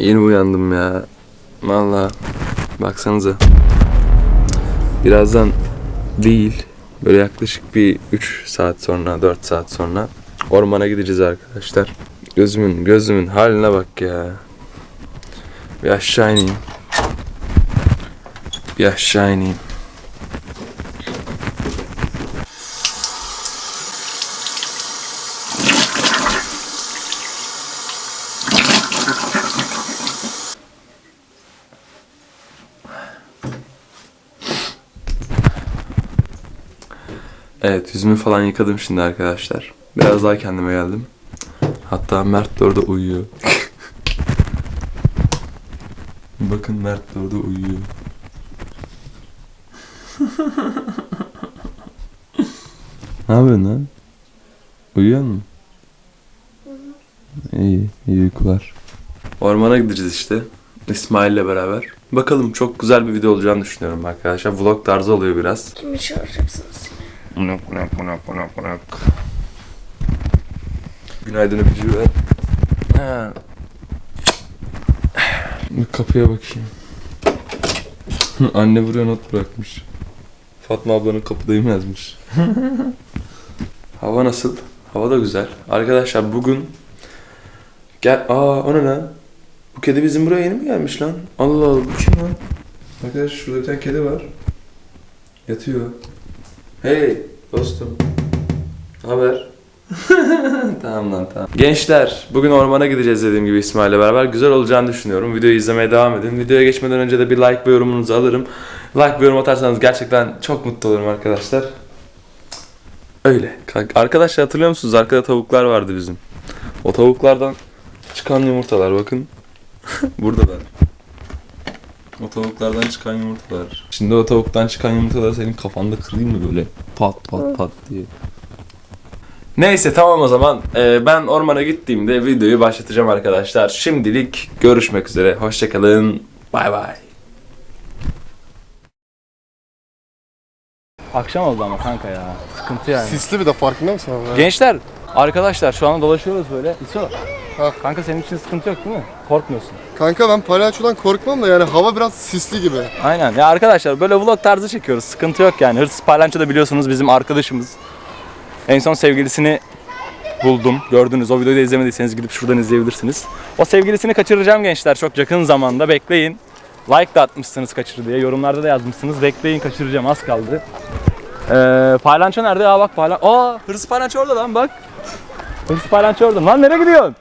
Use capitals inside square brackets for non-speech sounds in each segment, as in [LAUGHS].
Yeni uyandım ya. Vallahi baksanıza. Birazdan değil. Böyle yaklaşık bir 3 saat sonra, 4 saat sonra ormana gideceğiz arkadaşlar. Gözümün, gözümün haline bak ya. Bir aşağı ineyim. Bir aşağı ineyim. Evet yüzümü falan yıkadım şimdi arkadaşlar. Biraz daha kendime geldim. Hatta Mert de orada uyuyor. [LAUGHS] Bakın Mert de orada uyuyor. [LAUGHS] ne yapıyorsun lan? Uyuyor musun? İyi, iyi uykular. Ormana gideceğiz işte. İsmail'le beraber. Bakalım çok güzel bir video olacağını düşünüyorum arkadaşlar. Vlog tarzı oluyor biraz. Kimi çağıracaksınız? Bunak bunak bunak bunak bunak. Günaydın öpücüğü ver. Ha. Bir kapıya bakayım. Anne buraya not bırakmış. Fatma ablanın kapıdayım yazmış. [LAUGHS] Hava nasıl? Hava da güzel. Arkadaşlar bugün Gel, aa o ne lan? Bu kedi bizim buraya yeni mi gelmiş lan? Allah Allah bu kim lan? Arkadaşlar şurada bir tane kedi var. Yatıyor. Hey dostum. Haber? [LAUGHS] tamam lan tamam. Gençler bugün ormana gideceğiz dediğim gibi İsmail'le beraber. Güzel olacağını düşünüyorum. Videoyu izlemeye devam edin. Videoya geçmeden önce de bir like ve yorumunuzu alırım. Like ve yorum atarsanız gerçekten çok mutlu olurum arkadaşlar. Öyle. Arkadaşlar hatırlıyor musunuz? Arkada tavuklar vardı bizim. O tavuklardan çıkan yumurtalar bakın. [LAUGHS] Burada da. O tavuklardan çıkan yumurtalar. Şimdi o tavuktan çıkan yumurtaları senin kafanda kırayım mı böyle? Pat pat pat diye. Neyse tamam o zaman. Ee, ben ormana gittiğimde videoyu başlatacağım arkadaşlar. Şimdilik görüşmek üzere. Hoşçakalın. Bay bay. Akşam oldu ama kanka ya. Sıkıntı yani. Sisli bir de farkında mısın abi? Gençler, arkadaşlar şu anda dolaşıyoruz böyle. İso. Ha. Kanka senin için sıkıntı yok değil mi? Korkmuyorsun. Kanka ben palyaçodan korkmam da yani hava biraz sisli gibi. Aynen. Ya arkadaşlar böyle vlog tarzı çekiyoruz. Sıkıntı yok yani. Hırsız Paylanço da biliyorsunuz bizim arkadaşımız. En son sevgilisini buldum. Gördünüz. O videoyu da izlemediyseniz gidip şuradan izleyebilirsiniz. O sevgilisini kaçıracağım gençler çok yakın zamanda. Bekleyin. Like da atmışsınız kaçır diye. Yorumlarda da yazmışsınız. Bekleyin kaçıracağım. Az kaldı. Ee, Paylanço nerede ya bak Paylan... Aa hırsız Paylanço orada lan bak. Hırsız Paylanço orada. Lan nereye gidiyorsun?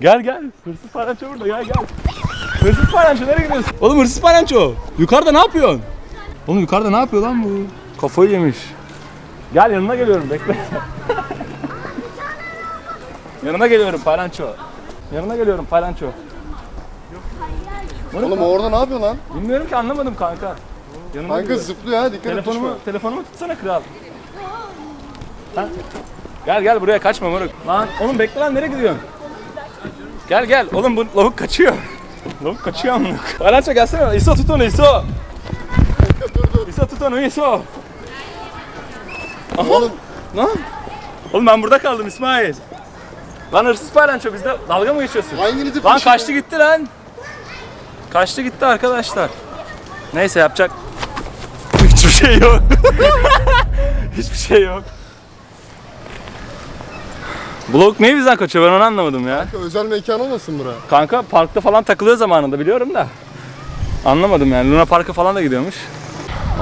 Gel gel. Hırsız Paylanço burada gel gel. Hırsız Paylanço nereye gidiyorsun? Oğlum hırsız Paylanço. Yukarıda ne yapıyorsun? Oğlum yukarıda ne yapıyor lan bu? Kafayı yemiş. Gel yanına geliyorum bekle. yanına geliyorum Paylanço. Yanına geliyorum Paylanço. Oğlum orada ne yapıyor lan? Bilmiyorum ki anlamadım kanka. Yanına Kanka geliyorum. zıplıyor ha dikkat et Telefonumu, düşme. telefonumu tutsana kral. Ha? Gel gel buraya kaçma moruk. Lan oğlum bekle lan nereye gidiyorsun? Gel gel oğlum bu lavuk kaçıyor. Lavuk kaçıyor amına. Alança gelsene. İso tut onu İso. İso tut onu İso. Aha. Oğlum Lan. Oğlum ben burada kaldım İsmail. Lan hırsız paylanço bizde dalga mı geçiyorsun? hanginizi Lan kaçtı gitti lan. Kaçtı gitti arkadaşlar. Neyse yapacak hiçbir şey yok. [LAUGHS] hiçbir şey yok. Blok ne bizden kaçıyor ben onu anlamadım ya. Kanka özel mekan olmasın bura? Kanka parkta falan takılıyor zamanında biliyorum da. Anlamadım yani Luna Park'a falan da gidiyormuş.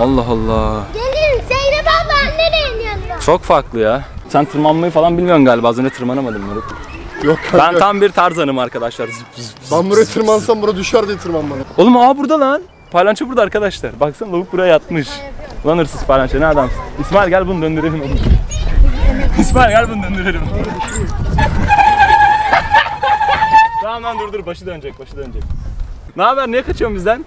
Allah Allah. Gelin Zeynep abla nereye yanına? Çok farklı ya. Sen tırmanmayı falan bilmiyorsun galiba az önce tırmanamadım Moruk. Yok kanka. Ben tam bir tarzanım arkadaşlar. Zıp zıp zıp. Ben buraya tırmansam bura düşer diye tırmanmalı. Oğlum aa burada lan. Paylanço burada arkadaşlar. Baksana lavuk buraya yatmış. Lan hırsız paylanço ne adamsın. İsmail gel bunu döndürelim oğlum. İsmail gel bunu döndürelim. tamam lan dur dur başı dönecek başı dönecek. Ne haber niye kaçıyorsun bizden?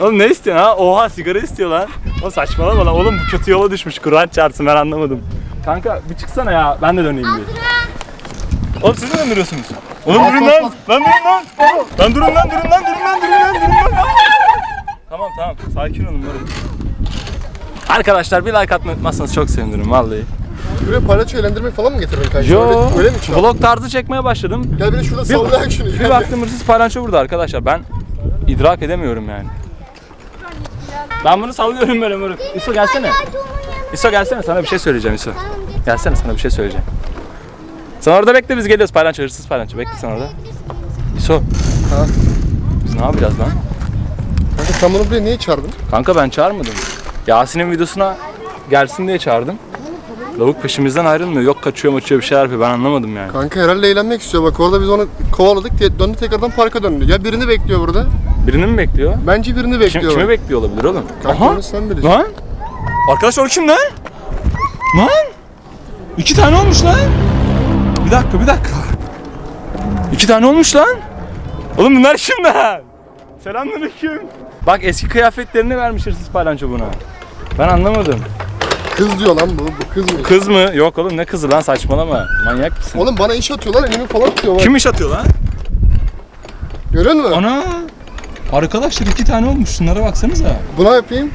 Oğlum ne istiyorsun ha? Oha sigara istiyor lan. O saçmalama lan oğlum bu kötü yola düşmüş. Kur'an çarpsın ben anlamadım. Kanka bir çıksana ya ben de döneyim bir. Oğlum siz mi döndürüyorsunuz? Oğlum durun lan. Lan durun lan. Lan durun lan durun lan durun lan durun lan durun lan. Tamam tamam sakin olun. Arkadaşlar bir like atmayı unutmazsanız çok sevinirim vallahi. Buraya palyaço eğlendirmek falan mı getirdin kanka? Yo, Öyle, öyle mi çaldın? vlog tarzı çekmeye başladım. Gel beni şurada Bir, sallayak şunu. bir baktım hırsız palyaço burada arkadaşlar. Ben idrak edemiyorum yani. Ben bunu sallıyorum böyle moruk. İso gelsene. İso gelsene sana bir şey söyleyeceğim İso. Gelsene sana bir şey söyleyeceğim. Sen orada bekle biz geliyoruz palyaço hırsız palyaço. Bekle sen orada. İso. Ha? Biz ne yapacağız lan? Kanka sen bunu buraya niye çağırdın? Kanka ben çağırmadım. Yasin'in videosuna gelsin diye çağırdım. Lavuk peşimizden ayrılmıyor. Yok kaçıyor maçıyor bir şeyler yapıyor. Ben anlamadım yani. Kanka herhalde eğlenmek istiyor. Bak orada biz onu kovaladık. te- Döndü tekrardan parka döndü. Ya birini bekliyor burada. Birini mi bekliyor? Bence birini Kim, bekliyor. kimi bekliyor olabilir oğlum? Kanka onu sen bileceksin. Lan! Arkadaşlar o kim lan? Lan! İki tane olmuş lan. Bir dakika bir dakika. İki tane olmuş lan. Oğlum bunlar kim lan? Selamünaleyküm. Bak eski kıyafetlerini vermiş hırsız paylanço buna. Ben anlamadım. Kız diyor lan bu. Bu kız mı? Kız mı? Yok oğlum ne kızı lan saçmalama. Manyak mısın? Oğlum bana iş atıyorlar elimi falan tutuyor. Bak. Kim iş atıyor lan? Görüyor musun? Ana! Arkadaşlar iki tane olmuş. Şunlara baksanıza. Buna yapayım.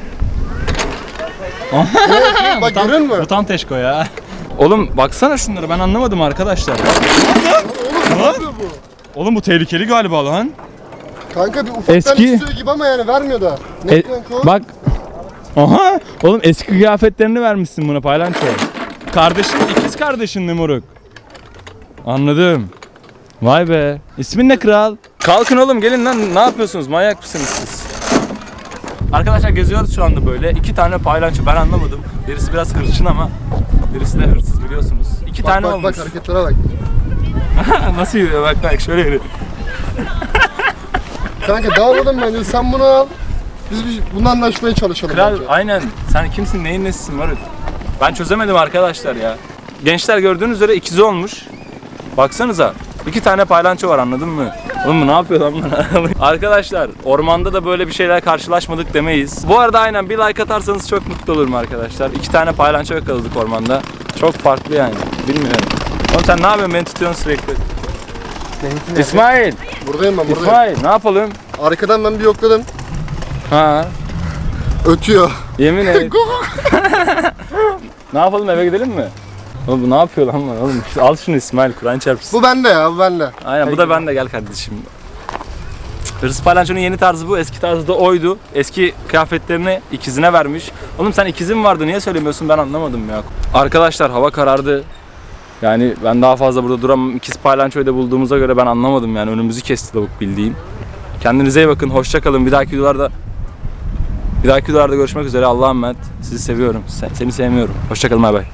Buna yapayım. Bak görüyor musun? tam teşko ya. Oğlum baksana şunlara ben anlamadım arkadaşlar. Oğlum ne yapıyor bu? Oğlum bu tehlikeli galiba lan. Kanka bir ufaktan Eski- istiyor gibi ama yani vermiyor da. Ne E, kanka o? bak. Aha! Oğlum eski kıyafetlerini vermişsin buna paylanço. Kardeşin, ikiz kardeşin mi moruk? Anladım. Vay be. İsmin ne kral? Kalkın oğlum gelin lan. Ne yapıyorsunuz? Manyak mısınız siz? Arkadaşlar geziyoruz şu anda böyle. İki tane paylanço ben anlamadım. Birisi biraz hırçın ama birisi de hırsız biliyorsunuz. İki Bak tane bak olmuş. bak hareketlere bak. [LAUGHS] Nasıl yürüyor bak bak şöyle yürü. Kanka dağılalım bence sen bunu al. Biz bir bundan anlaşmaya çalışalım Kral bence. aynen. Sen kimsin neyin nesisin Marut? Ben çözemedim arkadaşlar ya. Gençler gördüğünüz üzere ikizi olmuş. Baksanıza. iki tane paylanço var anladın mı? Oğlum bu ne yapıyor lan bana? [LAUGHS] arkadaşlar ormanda da böyle bir şeyler karşılaşmadık demeyiz. Bu arada aynen bir like atarsanız çok mutlu olurum arkadaşlar. İki tane paylanço yakaladık ormanda. Çok farklı yani. Bilmiyorum. Oğlum sen ne yapıyorsun? Beni tutuyorsun sürekli. İsmail! Buradayım ben buradayım. İsmail ne yapalım? Arkadan ben bir yokladım. Ha, Ötüyor. yemin [LAUGHS] et. ne yapalım eve gidelim mi? Oğlum bu ne yapıyor lan bana oğlum? Al şunu İsmail Kur'an çarpsın. Bu bende ya bu bende. Aynen bu da ben de gel kardeşim. Hırsız Palanço'nun yeni tarzı bu. Eski tarzı da oydu. Eski kıyafetlerini ikizine vermiş. Oğlum sen ikizin vardı niye söylemiyorsun ben anlamadım ya. Arkadaşlar hava karardı. Yani ben daha fazla burada duramam. İkiz Palanço'yu da bulduğumuza göre ben anlamadım yani. Önümüzü kesti lavuk bildiğin. Kendinize iyi bakın. Hoşça kalın. Bir dahaki videolarda bir dahaki videolarda görüşmek üzere. Allah'a emanet. Sizi seviyorum. Sen, seni sevmiyorum. Hoşçakalın. Bay bay.